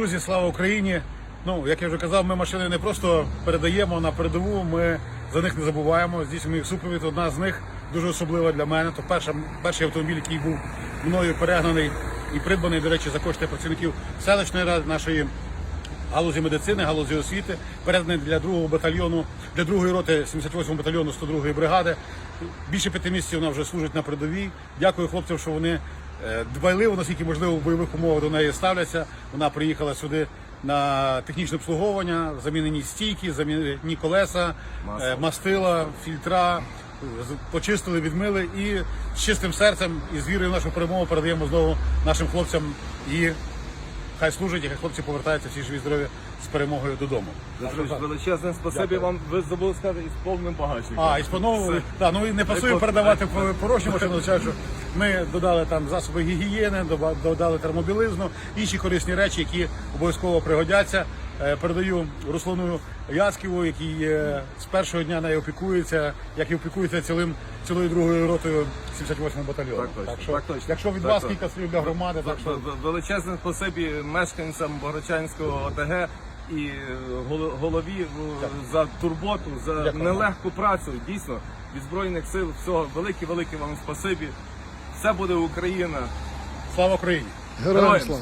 Друзі, слава Україні! Ну, як я вже казав, ми машини не просто передаємо на передову, ми за них не забуваємо. Здійснюємо їх супровід. Одна з них дуже особлива для мене. То перша, перший автомобіль, який був мною перегнаний і придбаний, до речі, за кошти працівників селищної ради нашої галузі медицини, галузі освіти, переданий для другого батальйону, для другої роти 78-го батальйону 102-ї бригади. Більше п'яти місяців вона вже служить на передовій. Дякую хлопцям, що вони дбайливо, наскільки можливо, в бойових умовах до неї ставляться. Вона приїхала сюди на технічне обслуговування, замінені стійки, замінені колеса, Масло. мастила, фільтра. Почистили, відмили і з чистим серцем і з вірою в нашу перемогу передаємо знову нашим хлопцям і Хай служать, і хай хлопці повертаються всі живі здорові з перемогою додому. Петрович, величезне спасибі вам. Ви забули сказати із повним багажником. А, і спановували. Так, ну і не пасує передавати по- порожню машину, означає, що ми додали там засоби гігієни, доба- додали термобілизну, інші корисні речі, які обов'язково пригодяться. Е, Передаю Руслану Яцьківу, який е, з першого дня нею опікується, як і опікується цілим цілою другою ротою 78 батальйону. Так точно, що, так точно. якщо від Так вас кілька слів для громади, так що В- в- Величезне спасибі мешканцям Богородчанського ОТГ і е, голові е, за турботу, за Дякую. нелегку працю. Дійсно, від Збройних сил всього велике-велике вам спасибі. Все буде Україна. слава Україні! Героям слава!